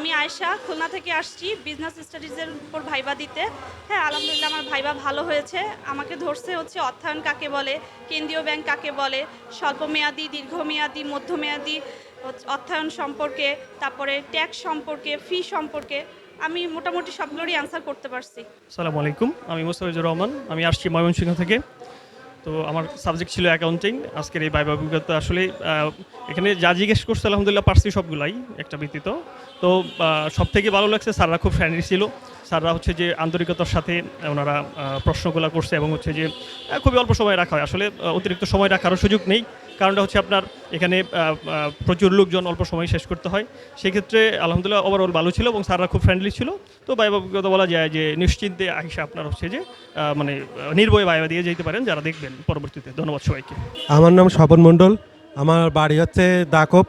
আমি আয়শা, খুলনা থেকে আসছি বিজনেস স্টাডিজের উপর ভাইবা দিতে। হ্যাঁ আলহামদুলিল্লাহ আমার ভাইবা ভালো হয়েছে। আমাকে ধরছে হচ্ছে অর্থায়ন কাকে বলে, কেন্দ্রীয় ব্যাংক কাকে বলে, স্বল্পমেয়াদী, দীর্ঘমেয়াদী, মধ্যমেয়াদী অর্থায়ন সম্পর্কে, তারপরে ট্যাক্স সম্পর্কে ফি সম্পর্কে, আমি মোটামুটি সবগুলোরই অ্যান্সার করতে পারছি। আসসালামু আলাইকুম, আমি মোস্তাফিজুর রহমান, আমি আসছি ময়মনসিংহ থেকে। তো আমার সাবজেক্ট ছিল অ্যাকাউন্টিং আজকের এই বাইবা অভিজ্ঞতা আসলে এখানে যা জিজ্ঞেস করছে, আলহামদুলিল্লাহ, পারছি সবগুলাই, একটা ব্যতীত। তো সব থেকে ভালো লাগছে, স্যাররা খুব ফ্রেন্ডলি ছিল। স্যাররা হচ্ছে যে আন্তরিকতার সাথে ওনারা প্রশ্নগুলো করছে এবং হচ্ছে যে খুবই অল্প সময় রাখা হয়। আসলে অতিরিক্ত সময় রাখারও সুযোগ নেই। কারণটা হচ্ছে আপনার এখানে প্রচুর লোকজন অল্প সময় শেষ করতে হয়। সেক্ষেত্রে আলহামদুলিল্লাহ ওভারঅল ভালো ছিল এবং স্যাররা খুব ফ্রেন্ডলি ছিল। তো বাইবা বলা যায় যে নিশ্চিন্তে আহিসা আপনার হচ্ছে যে মানে নির্ভয়ে বাইবা দিয়ে যেতে পারেন যারা দেখবেন পরবর্তীতে। ধন্যবাদ সবাইকে। আমার নাম স্বপন মণ্ডল। আমার বাড়ি হচ্ছে দাকব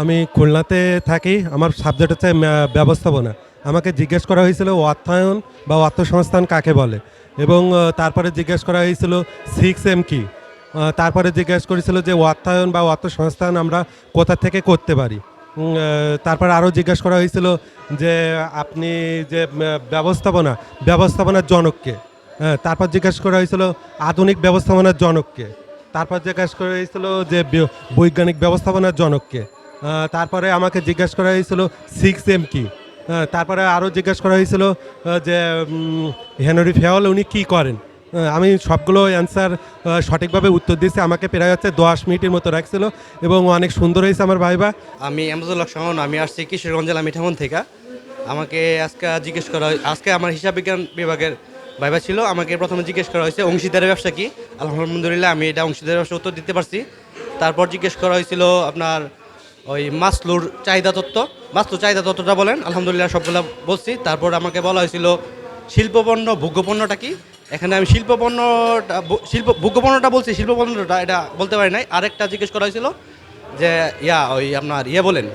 আমি খুলনাতে থাকি। আমার সাবজেক্ট হচ্ছে ব্যবস্থাপনা। আমাকে জিজ্ঞেস করা হয়েছিল অর্থায়ন বা অর্থসংস্থান কাকে বলে? এবং তারপরে জিজ্ঞেস করা হয়েছিল সিক্স এম কি? তারপরে জিজ্ঞেস করেছিল যে অর্থায়ন বা অর্থসংস্থান আমরা কোথা থেকে করতে পারি। তারপর আরও জিজ্ঞেস করা হয়েছিল যে আপনি যে ব্যবস্থাপনা ব্যবস্থাপনার জনককে হ্যাঁ তারপর জিজ্ঞেস করা হয়েছিল আধুনিক ব্যবস্থাপনার জনককে তারপর জিজ্ঞেস করা হয়েছিল যে বৈজ্ঞানিক ব্যবস্থাপনার জনককে তারপরে আমাকে জিজ্ঞেস করা হয়েছিল সিক্স এম কি হ্যাঁ, তারপরে আরও জিজ্ঞেস করা হয়েছিল যে হেনরি ফেওয়াল উনি কী করেন। আমি সবগুলো অ্যান্সার সঠিকভাবে উত্তর দিয়েছি। আমাকে প্রায় হচ্ছে দশ মিনিটের মতো রাখছিল এবং অনেক সুন্দর হয়েছে আমার ভাইবা। আমি আমরুদুল্লাহ শাহন আমি আসছি কিশোরগঞ্জ জেলা মিঠামন থেকে। আমাকে আজকে জিজ্ঞেস করা আজকে আমার হিসাব বিজ্ঞান বিভাগের ভাইবা ছিল। আমাকে প্রথমে জিজ্ঞেস করা হয়েছে, অংশীদারের ব্যবসা কি? আলহামদুলিল্লাহ, আমি এটা অংশীদারের ব্যবসা উত্তর দিতে পারছি। তারপর জিজ্ঞেস করা হয়েছিল আপনার ওই মাসলুর চাহিদা তত্ত্ব। মাসলুর চাহিদা তত্ত্বটা বলেন, আলহামদুলিল্লাহ সবগুলো বলছি। তারপর আমাকে বলা হয়েছিল, শিল্পপণ্য, ভোগ্যপণ্যটা কি? এখানে আমি শিল্পপণ্যটা ব- শিল্প ভোগ্যপণ্যটা বলছি, শিল্পপণ্যটা এটা বলতে পারি নাই। আরেকটা জিজ্ঞেস করা হয়েছিল যে, ইয়া, ওই আপনার ইয়ে বলেন,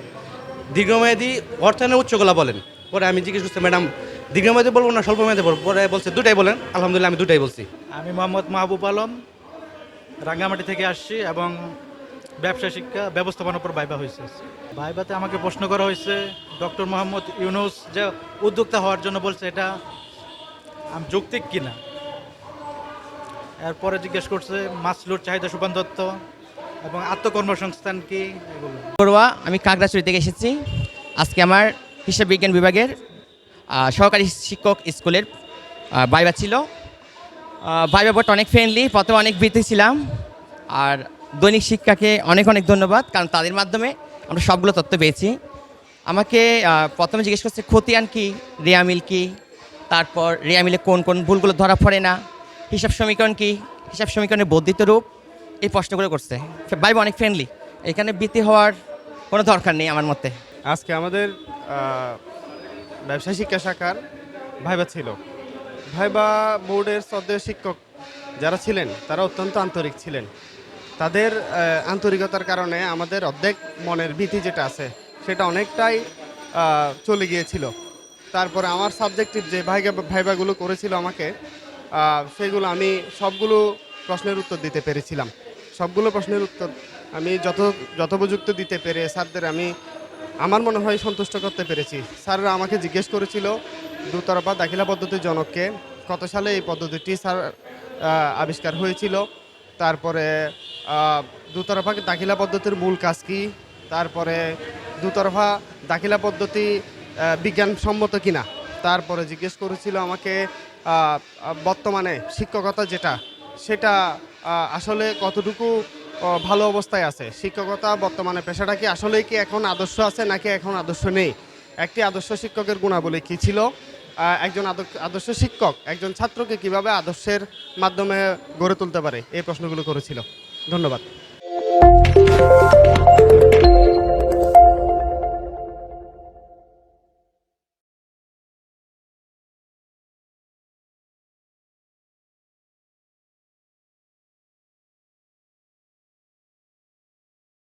দীর্ঘমেয়াদী অর্থায়নের উচ্চকলা বলেন। পরে আমি জিজ্ঞেস করছি, ম্যাডাম, দীর্ঘমেয়াদী বলব না স্বল্প মেয়াদী বলব? পরে বলছে, দুটাই বলেন। আলহামদুলিল্লাহ, আমি দুটাই বলছি। আমি মোহাম্মদ মাহবুব আলম, রাঙ্গামাটি থেকে আসছি এবং ব্যবসা শিক্ষা ব্যবস্থাপনার উপর ভাইবা হয়েছে। ভাইবাতে আমাকে প্রশ্ন করা হয়েছে, ডক্টর মোহাম্মদ ইউনুস যে উদ্যোক্তা হওয়ার জন্য বলছে, এটা আম যৌক্তিক কিনা? এরপরে জিজ্ঞেস করছে মাছলুর চাহিদা সুপান দত্ত এবং আত্মকর্মসংস্থান কি? বড়ুয়া আমি কাকড়াছড়ি থেকে এসেছি। আজকে আমার হিসাব বিজ্ঞান বিভাগের সহকারী শিক্ষক স্কুলের ভাইবা ছিল। ভাইবা বোর্ড অনেক ফ্রেন্ডলি প্রথমে অনেক বৃত্তি ছিলাম। আর দৈনিক শিক্ষাকে অনেক অনেক ধন্যবাদ, কারণ তাদের মাধ্যমে আমরা সবগুলো তথ্য পেয়েছি। আমাকে প্রথমে জিজ্ঞেস করছে, খতিয়ান কি, রেয়ামিল কি? তারপর রেয়ামিলে কোন কোন ভুলগুলো ধরা পড়ে না? হিসাব সমীকরণ কি? হিসাব সমীকরণের বর্ধিত রূপ এই প্রশ্নগুলো করছে। ভাইবা অনেক ফ্রেন্ডলি এখানে বৃত্তি হওয়ার কোনো দরকার নেই আমার মতে। আজকে আমাদের ব্যবসায় শিক্ষা শাখার ভাইবা ছিল। ভাইবা বোর্ডের শ্রদ্ধেয় শিক্ষক যারা ছিলেন, তারা অত্যন্ত আন্তরিক ছিলেন। তাদের আন্তরিকতার কারণে আমাদের অর্ধেক মনের ভীতি যেটা আছে, সেটা অনেকটাই চলে গিয়েছিল। তারপরে আমার সাবজেক্টিভ যে ভাইবা ভাইবাগুলো করেছিল আমাকে সেগুলো আমি সবগুলো প্রশ্নের উত্তর দিতে পেরেছিলাম। সবগুলো প্রশ্নের উত্তর আমি যত যথোপযুক্ত দিতে পেরে স্যারদের আমি, আমার মনে হয় সন্তুষ্ট করতে পেরেছি। স্যাররা আমাকে জিজ্ঞেস করেছিল দুতরফা দাখিলা পদ্ধতির জনককে, কত সালে এই পদ্ধতিটি স্যার আবিষ্কার হয়েছিল? তারপরে দুতরফা দাখিলা পদ্ধতির মূল কাজ কি? তারপরে, দুতরফা দাখিলা পদ্ধতি বিজ্ঞানসম্মত কিনা? তারপরে জিজ্ঞেস করেছিল আমাকে বর্তমানে শিক্ষকতা যেটা, সেটা আসলে কতটুকু ভালো অবস্থায় আছে? শিক্ষকতা বর্তমানে পেশাটা কি আসলেই কি এখন আদর্শ আছে নাকি এখন আদর্শ নেই? একটি আদর্শ শিক্ষকের গুণাবলী কী ছিল? একজন আদর্শ- শিক্ষক, একজন ছাত্রকে কীভাবে আদর্শের মাধ্যমে গড়ে তুলতে পারে? এই প্রশ্নগুলো করেছিল। ধন্যবাদ।